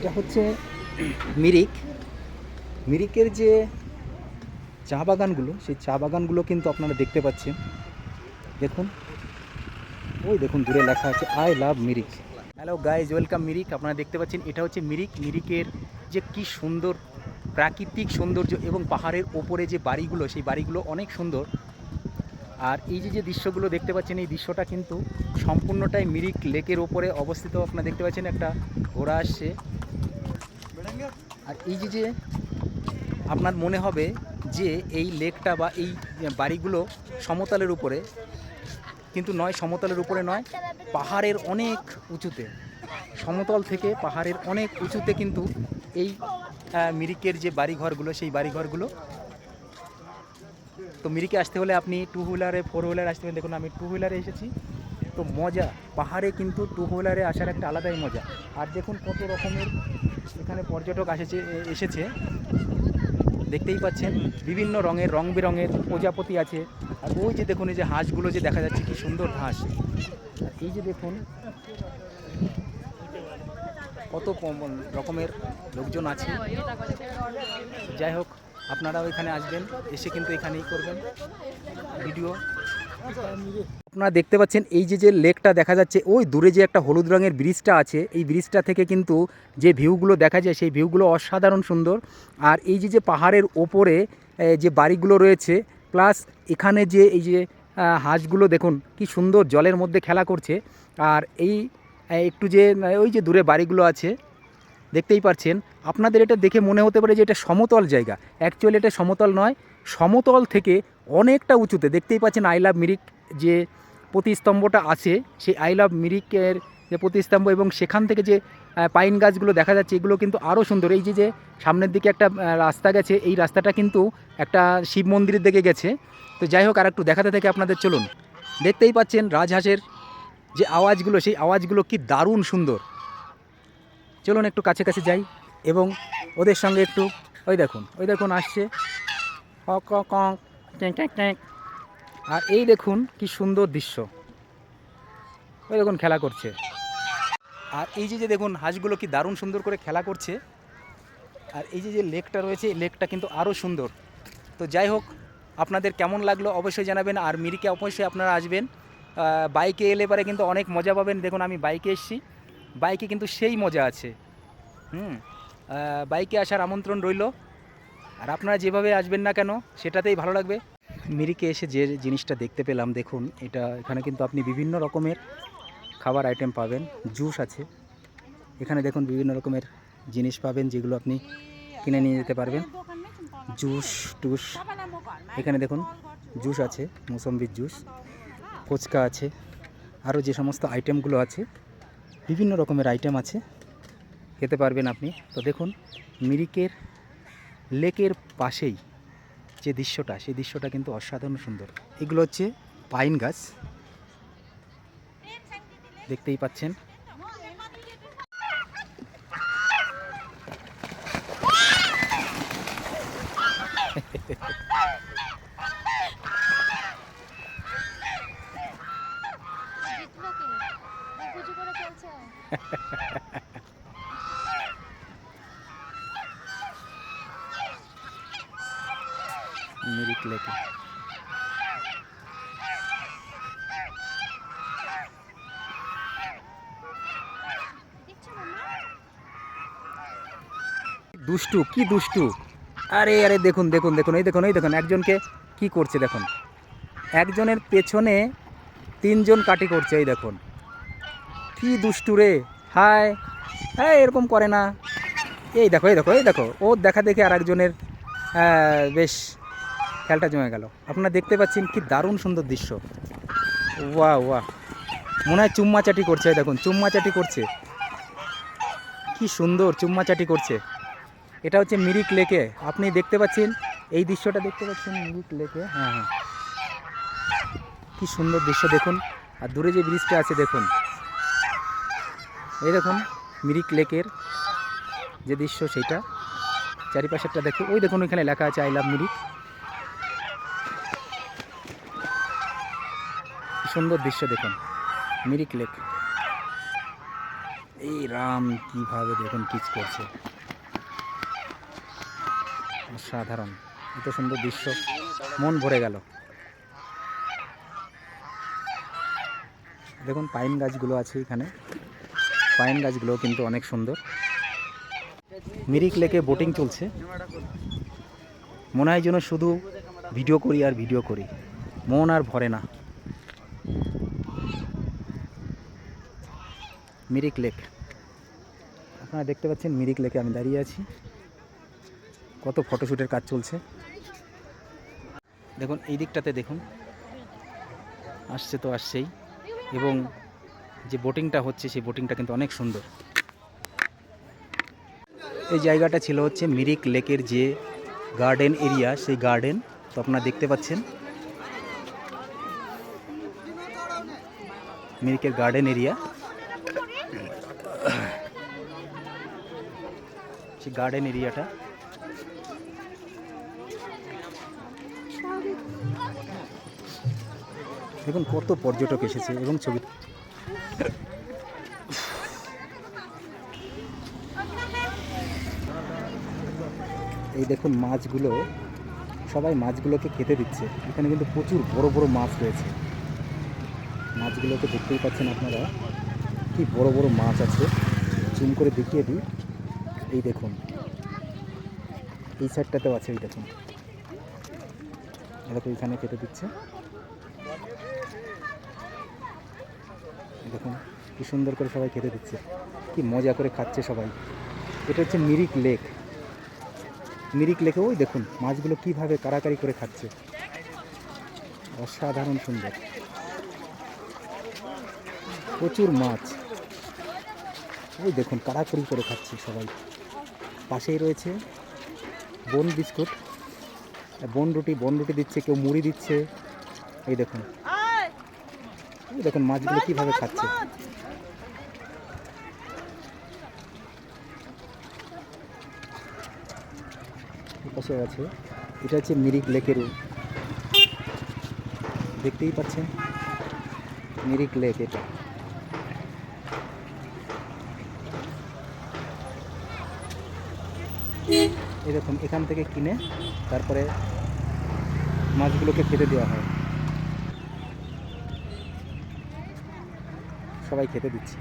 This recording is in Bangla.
এটা হচ্ছে মিরিক। মিরিকের যে চা বাগানগুলো, সেই চা বাগানগুলো কিন্তু আপনারা দেখতে পাচ্ছেন। দেখুন। ওই দেখুন, দূরে লেখা আছে, I love Mirik. Hello guys welcome Mirik. আপনারা দেখতে পাচ্ছেন, এটা হচ্ছে মিরিক। মিরিকের যে কি সুন্দর প্রাকৃতিক সৌন্দর্য এবং পাহাড়ের ওপরে যে বাড়িগুলো, সেই বাড়িগুলো অনেক সুন্দর। আর এই যে যে দৃশ্যগুলো দেখতে পাচ্ছেন, এই দৃশ্যটা কিন্তু সম্পূর্ণটাই মিরিক লেকের ওপরে অবস্থিত। আপনারা দেখতে পাচ্ছেন একটা ঘোড়া আসছে। আর এই যে যে আপনার মনে হবে যে এই লেকটা বা এই বাড়িগুলো সমতলের উপরে, কিন্তু নয় সমতলের উপরে নয়, পাহাড়ের অনেক উঁচুতে, সমতল থেকে পাহাড়ের অনেক উঁচুতে কিন্তু এই মিরিকের যে বাড়িঘরগুলো, সেই বাড়িঘরগুলো। তো মিরিকে আসতে হলে আপনি টু হুইলারে ফোর হুইলারে আসতে পারেন। দেখুন, আমি টু হুইলারে এসেছি। তো মজা। পাহাড়ে কিন্তু টু হুইলারে আসার একটা আলাদাই মজা। আর দেখুন কত রকমের এখানে পর্যটক আসেছে এসেছে। দেখতেই পাচ্ছেন, বিভিন্ন রঙের, রং বেরঙের প্রজাপতি আছে। আর ওই যে দেখুন, এই যে হাঁসগুলো যে দেখা যাচ্ছে, কি সুন্দর হাঁস। আর এই যে দেখুন, কত কম- রকমের লোকজন আছে। যাই হোক, আপনারাও এখানে আসবেন, এসে কিন্তু এখানেই করবেন ভিডিও। আপনারা দেখতে পাচ্ছেন এই যে যে লেকটা দেখা যাচ্ছে, ওই দূরে যে একটা হলুদ রঙের ব্রিজটা আছে, এই ব্রিজটা থেকে কিন্তু যে ভিউগুলো দেখা যায়, সেই ভিউগুলো অসাধারণ সুন্দর। আর এই যে যে পাহাড়ের ওপরে যে বাড়িগুলো রয়েছে, প্লাস এখানে যে এই যে হাঁসগুলো দেখুন, কি সুন্দর জলের মধ্যে খেলা করছে। আর এই একটু যে ওই যে দূরে বাড়িগুলো আছে, দেখতেই পাচ্ছেন আপনাদের এটা দেখে মনে হতে পারে যে এটা সমতল জায়গা। অ্যাকচুয়ালি এটা সমতল নয়, সমতল থেকে অনেকটা উঁচুতে, দেখতেই পাচ্ছেন আই লাভ মিরিক যে প্রতিস্তম্ভটা আছে, সেই আই লাভ মিরিকের যে প্রতিস্তম্ভ এবং সেখান থেকে যে পাইন গাছগুলো দেখা যাচ্ছে, এগুলো কিন্তু আরও সুন্দর। এই যে যে সামনের দিকে একটা রাস্তা গেছে, এই রাস্তাটা কিন্তু একটা শিব মন্দিরের দিকে গেছে। তো যাই হোক আর একটু দেখাতে থেকে আপনাদের, চলুন। দেখতেই পাচ্ছেন রাজহাঁসের যে আওয়াজগুলো, সেই আওয়াজগুলো কি দারুণ সুন্দর। চলুন একটু কাছে কাছে যাই এবং ওদের সঙ্গে একটু, ওই দেখুন ওই দেখুন আসছে। কক কক আর এই দেখুন কি সুন্দর দৃশ্য। ওই দেখুন খেলা করছে। আর এই যে যে দেখুন হাঁসগুলো কি দারুণ সুন্দর করে খেলা করছে। আর এই যে যে লেকটা রয়েছে লেকটা কিন্তু আরও সুন্দর। তো যাই হোক, আপনাদের কেমন লাগল অবশ্যই জানাবেন। আর মিরিকে অবশ্যই আপনারা আসবেন। বাইকে এলে পরে কিন্তু অনেক মজা পাবেন। দেখুন আমি বাইকে এসেছি। বাইকে কিন্তু সেই মজা আছে। হুম বাইকে আসার আমন্ত্রণ রইল। আর আপনারা যেভাবে আসবেন না কেন, সেটাতেই ভালো লাগবে। মিরিকে এসে যে জিনিসটা দেখতে পেলাম, দেখুন, এটা এখানে কিন্তু আপনি বিভিন্ন রকমের খাবার আইটেম পাবেন জুস আছে। এখানে দেখুন বিভিন্ন রকমের জিনিস পাবেন যেগুলো আপনি কিনে নিয়ে যেতে পারবেন। জুস টুস এখানে দেখুন জুস আছে মৌসম্বির জুস ফুচকা আছে আরও যে সমস্ত আইটেমগুলো আছে, বিভিন্ন রকমের আইটেম আছে, খেতে পারবেন আপনি। তো দেখুন, মিরিকের লেকের পাশেই যে দৃশ্যটা সেই দৃশ্যটা কিন্তু অসাধারণ সুন্দর। এগুলো হচ্ছে পাইন গাছ। দেখতেই পাচ্ছেন। জিতলো কে? পুজো করে চলছে মিরিক লেকে দুষ্টু, কি দুষ্টু? আরে আরে, দেখুন দেখুন দেখুন, এই দেখুন এই দেখুন, একজনকে কি করছে দেখুন। একজনের পেছনে তিনজন কাটি করছে, এই দেখুন। কি দুষ্টু রে? হায় হ্যাঁ এরকম করে না। এই দেখো এই দেখো এই দেখো, ও দেখা দেখে আর একজনের বেশ খেলটা জমে গেল। আপনারা দেখতে পাচ্ছেন কি দারুণ সুন্দর দৃশ্য। ওয়া ওয়া মনে হয় চুম্মাচাটি করছে দেখুন, চুম্মাচাটি করছে। কি সুন্দর চুম্মাচাটি করছে। এটা হচ্ছে মিরিক লেকে। আপনি দেখতে পাচ্ছেন, এই দৃশ্যটা দেখতে পাচ্ছেন মিরিক লেকে। হ্যাঁ হ্যাঁ। কি সুন্দর দৃশ্য, দেখুন। আর দূরে যে ব্রিজটা আছে, দেখুন। এই দেখুন, মিরিক লেকের যে দৃশ্য, সেইটা। চারিপাশেরটা দেখে ওই দেখুন, ওইখানে লেখা আছে আই লাভ মিরিক সুন্দর দৃশ্য দেখুন। মিরিক লেক। এই রাম কীভাবে দেখুন, কিচ করছে। অসাধারণ। এত সুন্দর দৃশ্য। মন ভরে গেল। দেখুন, পাইন গাছগুলো আছে এখানে। পাইন গাছগুলো কিন্তু অনেক সুন্দর। মিরিক লেকে বোটিং চলছে। মনে হয় যেন শুধু ভিডিও করি আর ভিডিও করি। মন আর ভরে না। মিরিক লেক। আপনারা দেখতে পাচ্ছেন মিরিক লেকে আমি দাঁড়িয়ে আছি। কত ফটোশ্যুটের কাজ চলছে। দেখুন, এই দিকটাতে দেখুন। আসছে তো আসছেই। এবং যে বোটিংটা হচ্ছে, সেই বোটিংটা কিন্তু অনেক সুন্দর। এই জায়গাটা ছিল হচ্ছে মিরিক লেকের যে গার্ডেন এরিয়া, সেই গার্ডেন। তো আপনারা দেখতে পাচ্ছেন। মিরিকের গার্ডেন এরিয়া। সেই গার্ডেন এরিয়াটা দেখুন কত পর্যটক এসেছে এবং ছবি। এই দেখুন মাছগুলো, সবাই মাছগুলোকে খেতে দিচ্ছে। এখানে কিন্তু প্রচুর বড় বড় মাছ রয়েছে। মাছগুলোকে দেখতেই পাচ্ছেন আপনারা। কি বড় বড় মাছ আছে। জুম করে দেখিয়ে দিই। এই দেখুন। এই সাইডটাতেও আছে, এই দেখুন। এরকম এখানে খেতে দিচ্ছে। দেখুন, কি সুন্দর করে সবাই খেতে দিচ্ছে। কি মজা করে খাচ্ছে সবাই। এটা হচ্ছে মিরিক লেক। মিরিক লেকে, ওই দেখুন, মাছগুলো কীভাবে কারাকারি করে খাচ্ছে। অসাধারণ সুন্দর। প্রচুর মাছ। ওই দেখুন কারাকারি করে খাচ্ছে সবাই। পাশেই রয়েছে বন বিস্কুট। বন রুটি বন রুটি দিচ্ছে কেউ মুড়ি দিচ্ছে। এই দেখুন। এই দেখুন মাছগুলো কীভাবে খাচ্ছে। পাশে আছে। এটা হচ্ছে মিরিক লেকের দেখতেই পাচ্ছেন। মিরিক লেক এটা। দেখুন এখান থেকে কিনে তারপরে মাছগুলোকে খেতে দেওয়া হয়। সবাই খেতে দিচ্ছে।